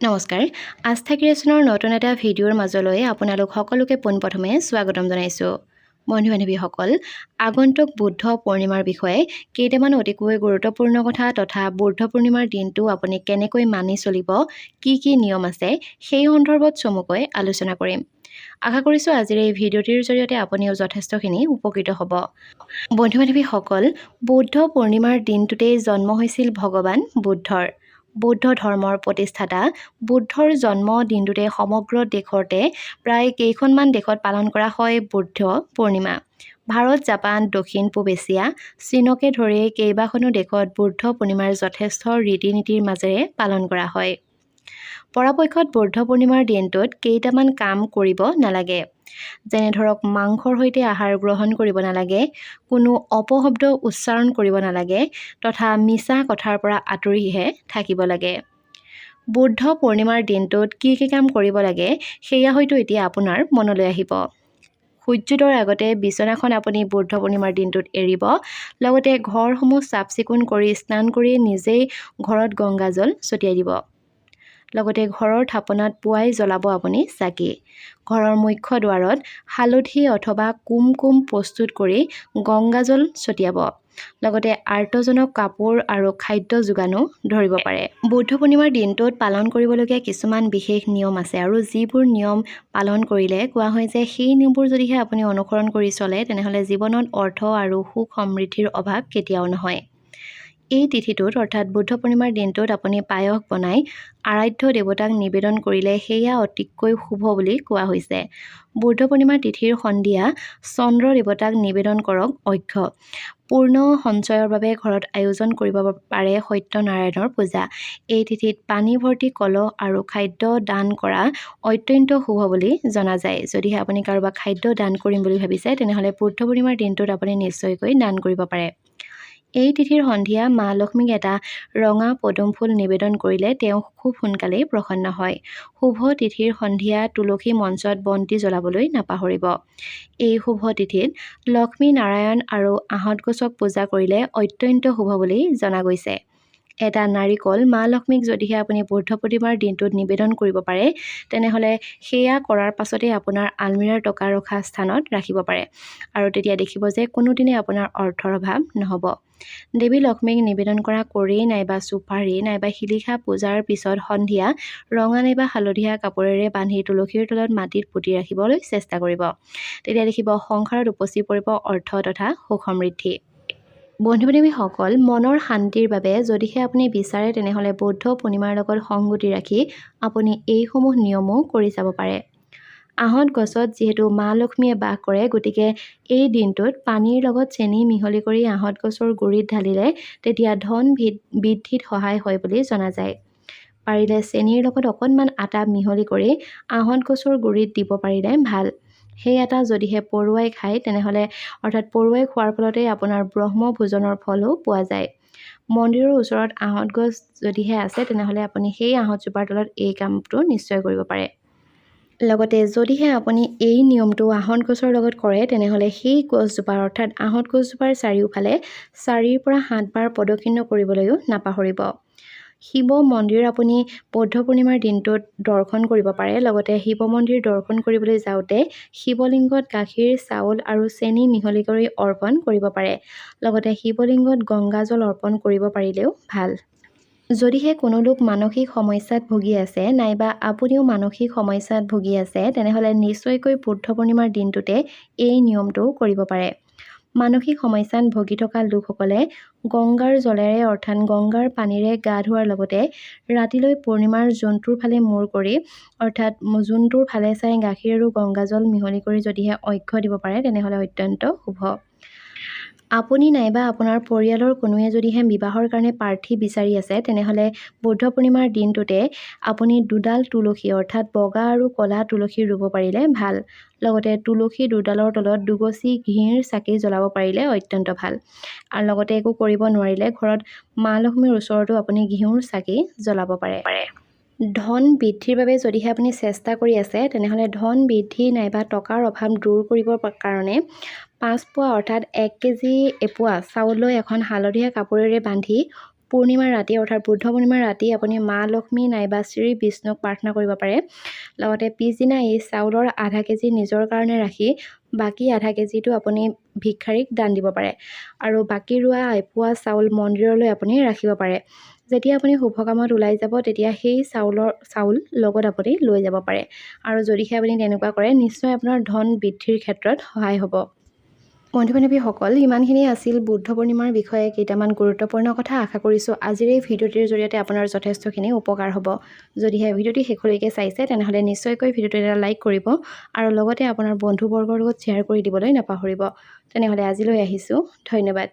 নমস্কাৰ। আস্থা ক্ৰিয়েশ্যনৰ নতুন এটা ভিডিঅ'ৰ মাজলৈ আপোনালোক সকলোকে পোনপ্ৰথমে স্বাগতম জনাইছোঁ। বন্ধু বান্ধৱীসকল আগন্তুক বুদ্ধ পূৰ্ণিমাৰ বিষয়ে কেইটামান অতিকৈ গুৰুত্বপূৰ্ণ কথা তথা বুদ্ধ পূৰ্ণিমাৰ দিনটো আপুনি কেনেকৈ মানি চলিব, কি কি নিয়ম আছে, সেই সন্দৰ্ভত চমুকৈ আলোচনা কৰিম। আশা কৰিছোঁ আজিৰ এই ভিডিঅ'টিৰ জৰিয়তে আপুনিও যথেষ্টখিনি উপকৃত হ'ব। বন্ধু বান্ধৱীসকল বৌদ্ধ পূৰ্ণিমাৰ দিনটোতেই জন্ম হৈছিল ভগৱান বুদ্ধৰ। বৌদ্ধ ধৰ্মৰ প্ৰতিষ্ঠাতা। বুদ্ধৰ জন্ম দিনটোতে সমগ্ৰ দেশতে প্ৰায় কেইখনমান দেশত পালন কৰা হয় বুদ্ধ পূৰ্ণিমা। ভাৰত জাপান দক্ষিণ পূব এছিয়া চীনকে ধৰি কেইবাখনো দেশত বুদ্ধ পূৰ্ণিমাৰ যথেষ্ট ৰীতি নীতিৰ মাজেৰে পালন কৰা হয়। পৰাপক্ষত বুদ্ধ পূৰ্ণিমাৰ দিনটোত কেইটামান কাম কৰিব নালাগে। যেনে ধৰক মাংসৰ সৈতে আহাৰ গ্ৰহণ কৰিব নালাগে কোনো অপশব্দ উচ্চাৰণ কৰিব নালাগে তথা মিছা কথাৰ পৰা আঁতৰিহে থাকিব লাগে। বুদ্ধ পূৰ্ণিমাৰ দিনটোত কি কি কাম কৰিব লাগে সেয়া হয়তো এতিয়া আপোনাৰ মনলৈ আহিব। সূৰ্যোদয়ৰ আগতে বিচনাখন আপুনি বুদ্ধ পূৰ্ণিমাৰ দিনটোত এৰিব লগতে ঘৰসমূহ চাফ চিকুণ কৰি স্নান কৰি নিজেই ঘৰত গংগাজল ছটিয়াই দিব। লগতে ঘৰৰ থাপনাত পুৱাই জ্বলাব আপুনি চাকি। ঘৰৰ মুখ্য দুৱাৰত হালধি অথবা কুমকুম প্ৰস্তুত কৰি গংগাজল ছটিয়াব। লগতে আৰ্তজনক কাপোৰ আৰু খাদ্য যোগানো ধৰিব পাৰে। বুদ্ধ পূৰ্ণিমাৰ দিনটোত পালন কৰিবলগীয়া কিছুমান বিশেষ নিয়ম আছে আৰু যিবোৰ নিয়ম পালন কৰিলে কোৱা হয় যে সেই নিয়মবোৰ যদিহে আপুনি অনুসৰণ কৰি চলে তেনেহ'লে জীৱনত অৰ্থ আৰু সুখ সমৃদ্ধিৰ অভাৱ কেতিয়াও নহয়। এই তিথিটোত অৰ্থাৎ বুদ্ধ পূৰ্ণিমাৰ দিনটোত আপুনি পায়স বনাই আৰাধ্য দেৱতাক নিবেদন কৰিলে সেয়া অতিকৈ শুভ বুলি কোৱা হৈছে। বুদ্ধ পূৰ্ণিমাৰ তিথিৰ সন্ধিয়া চন্দ্ৰ দেৱতাক নিবেদন কৰক অক্ষ। পূৰ্ণ সঞ্চয়ৰ বাবে ঘৰত আয়োজন কৰিব পাৰে সত্যনাৰায়ণৰ পূজা। এই তিথিত পানী ভৰ্তি কলহ আৰু খাদ্য দান কৰা অত্যন্ত শুভ বুলি জনা যায়। যদিহে আপুনি কাৰোবাক খাদ্য দান কৰিম বুলি ভাবিছে তেনেহ'লে বুদ্ধ পূৰ্ণিমাৰ দিনটোত আপুনি নিশ্চয়কৈ দান কৰিব পাৰে। এই তিথিৰ সন্ধিয়া মা লক্ষ্মীক এটা ৰঙা পদুম ফুল নিবেদন কৰিলে তেওঁ খুব সোনকালেই প্ৰসন্ন হয়। শুভ তিথিৰ সন্ধিয়া তুলসী মঞ্চত বন্তি জ্বলাবলৈ নাপাহৰিব। এই শুভ তিথিত লক্ষ্মী নাৰায়ণ আৰু আহঁত গছক পূজা কৰিলে অত্যন্ত শুভ বুলি জনা গৈছে। এটা নাৰিকল মা লক্ষ্মীক যদিহে আপুনি বুদ্ধ প্ৰতিমাৰ দিনটোত নিবেদন কৰিব পাৰে তেনেহ'লে সেয়া কৰাৰ পাছতেই আপোনাৰ আলমিৰাৰ টকা ৰখা স্থানত ৰাখিব পাৰে। আৰু তেতিয়া দেখিব যে কোনোদিনে আপোনাৰ অৰ্থৰ অভাৱ নহ'ব। দেৱী লক্ষ্মীক নিবেদন কৰা কৰি নাইবা চুপাৰী নাইবা শিলিখা পূজাৰ পিছত সন্ধিয়া ৰঙা নাইবা হালধীয়া কাপোৰেৰে বান্ধি তুলসীৰ তলত মাটিত পুতি ৰাখিবলৈ চেষ্টা কৰিব। তেতিয়া দেখিব সংসাৰত উপচি পৰিব অৰ্থ তথা সুখ সমৃদ্ধি। বন্ধু বান্ধৱীসকল মনৰ শান্তিৰ বাবে যদিহে আপুনি বিচাৰে তেনেহ'লে বৌদ্ধ পূৰ্ণিমাৰ লগত সংগতি ৰাখি আপুনি এইসমূহ নিয়মো কৰি চাব পাৰে। আহঁত গছত যিহেতু মা লক্ষ্মীয়ে বাস কৰে গতিকে এই দিনটোত পানীৰ লগত চেনি মিহলি কৰি আহঁত গছৰ গুৰিত ঢালিলে তেতিয়া ধন বৃদ্ধিত সহায় হয় বুলি জনা যায়। পাৰিলে চেনিৰ লগত অকণমান আটা মিহলি কৰি আহঁত গছৰ গুৰিত দিব পাৰিলে ভাল। সেই এটা যদিহে পৰুৱাই খায় তেনেহ'লে অৰ্থাৎ পৰুৱাই খোৱাৰ ফলতেই আপোনাৰ ব্ৰহ্মভোজনৰ ফলো পোৱা যায়। মন্দিৰৰ ওচৰত আহঁত গছ যদিহে আছে তেনেহ'লে আপুনি সেই আহঁতজোপাৰ তলত এই কামটো নিশ্চয় কৰিব পাৰে। লগতে যদিহে আপুনি এই নিয়মটো আহঁত গছৰ লগত কৰে তেনেহ'লে সেই গছজোপাৰ অৰ্থাৎ আহঁত গছজোপাৰ চাৰিওফালে চাৰিৰ পৰা সাতবাৰ প্ৰদক্ষিণ কৰিবলৈও নাপাহৰিব। শিৱ মন্দিৰ আপুনি বৌদ্ধ পূৰ্ণিমাৰ দিনটোত দৰ্শন কৰিব পাৰে। লগতে শিৱ মন্দিৰ দৰ্শন কৰিবলৈ যাওঁতে শিৱলিংগত গাখীৰ চাউল আৰু চেনি মিহলি কৰি অৰ্পণ কৰিব পাৰে। লগতে শিৱলিংগত গংগাজল অৰ্পণ কৰিব পাৰিলেও ভাল। যদিহে কোনো লোক মানসিক সমস্যাত ভুগি আছে নাইবা আপুনিও মানসিক সমস্যাত ভুগি আছে তেনেহ'লে নিশ্চয়কৈ বুদ্ধ পূৰ্ণিমাৰ দিনটোতে এই নিয়মটো কৰিব পাৰে। মানসিক সমস্যাত ভুগি থকা লোকসকলে গংগাৰ জলেৰে অৰ্থাৎ গংগাৰ পানীৰে গা ধোৱাৰ লগতে ৰাতিলৈ পূৰ্ণিমাৰ জোনটোৰ ফালে মূৰ কৰি অৰ্থাৎ জোনটোৰ ফালে চাই গাখীৰ আৰু গংগাজল মিহলি কৰি যদিহে অক্ষ দিব পাৰে তেনেহ'লে অত্যন্ত শুভ। আপুনি নাইবা আপোনাৰ পৰিয়ালৰ কোনোৱে যদিহে বিবাহৰ কাৰণে প্ৰাৰ্থী বিচাৰি আছে তেনেহ'লে বুদ্ধ পূৰ্ণিমাৰ দিনটোতে আপুনি দুডাল তুলসী অৰ্থাৎ বগা আৰু ক'লা তুলসী ৰুব পাৰিলে ভাল। লগতে তুলসী দুডালৰ তলত দুগচি ঘিৰ চাকি জ্বলাব পাৰিলে অত্যন্ত ভাল। আৰু লগতে একো কৰিব নোৱাৰিলে ঘৰত মা লক্ষ্মীৰ ওচৰতো আপুনি ঘিউৰ চাকি জ্বলাব পাৰে। ধন বৃদ্ধিৰ বাবে যদিহে আপুনি চেষ্টা কৰি আছে তেনেহ'লে ধন বৃদ্ধি নাইবা টকাৰ অভাৱ দূৰ কৰিবৰ কাৰণে পাঁচ পোৱা অৰ্থাৎ এক কেজি এপোৱা চাউল লৈ এখন হালধীয়া কাপোৰেৰে বান্ধি পূৰ্ণিমাৰ ৰাতি অৰ্থাৎ বুদ্ধ পূৰ্ণিমাৰ ৰাতি আপুনি মা লক্ষ্মী নাইবা শ্ৰী বিষ্ণুক প্ৰাৰ্থনা কৰিব পাৰে। লগতে পিছদিনা এই চাউলৰ আধা কেজি নিজৰ কাৰণে ৰাখি বাকী আধা কেজিটো আপুনি ভিক্ষাৰীক দান দিব পাৰে। আৰু বাকী ৰোৱা এপোৱা চাউল মন্দিৰলৈ আপুনি ৰাখিব পাৰে। যেতিয়া আপুনি শুভ কামত ওলাই যাব তেতিয়া সেই চাউলৰ চাউল লগত আপুনি লৈ যাব পাৰে। আৰু যদিহে আপুনি তেনেকুৱা কৰে নিশ্চয় আপোনাৰ ধন বৃদ্ধিৰ ক্ষেত্ৰত সহায় হ'ব। বন্ধু বান্ধৱীসকল ইমানখিনি আছিল বুদ্ধ পূৰ্ণিমাৰ বিষয়ে। কেইটামান গুৰুত্বপূৰ্ণ কথা আশা কৰিছোঁ আজিৰ এই ভিডিঅ'টিৰ জৰিয়তে আপোনাৰ যথেষ্টখিনি উপকাৰ হ'ব। যদিহে ভিডিঅ'টি শেষলৈকে চাইছে তেনেহ'লে নিশ্চয়কৈ ভিডিঅ'টো এটা লাইক কৰিব আৰু লগতে আপোনাৰ বন্ধুবৰ্গৰ লগত শ্বেয়াৰ কৰি দিবলৈ নাপাহৰিব। তেনেহ'লে আজিলৈ আহিছোঁ। ধন্যবাদ।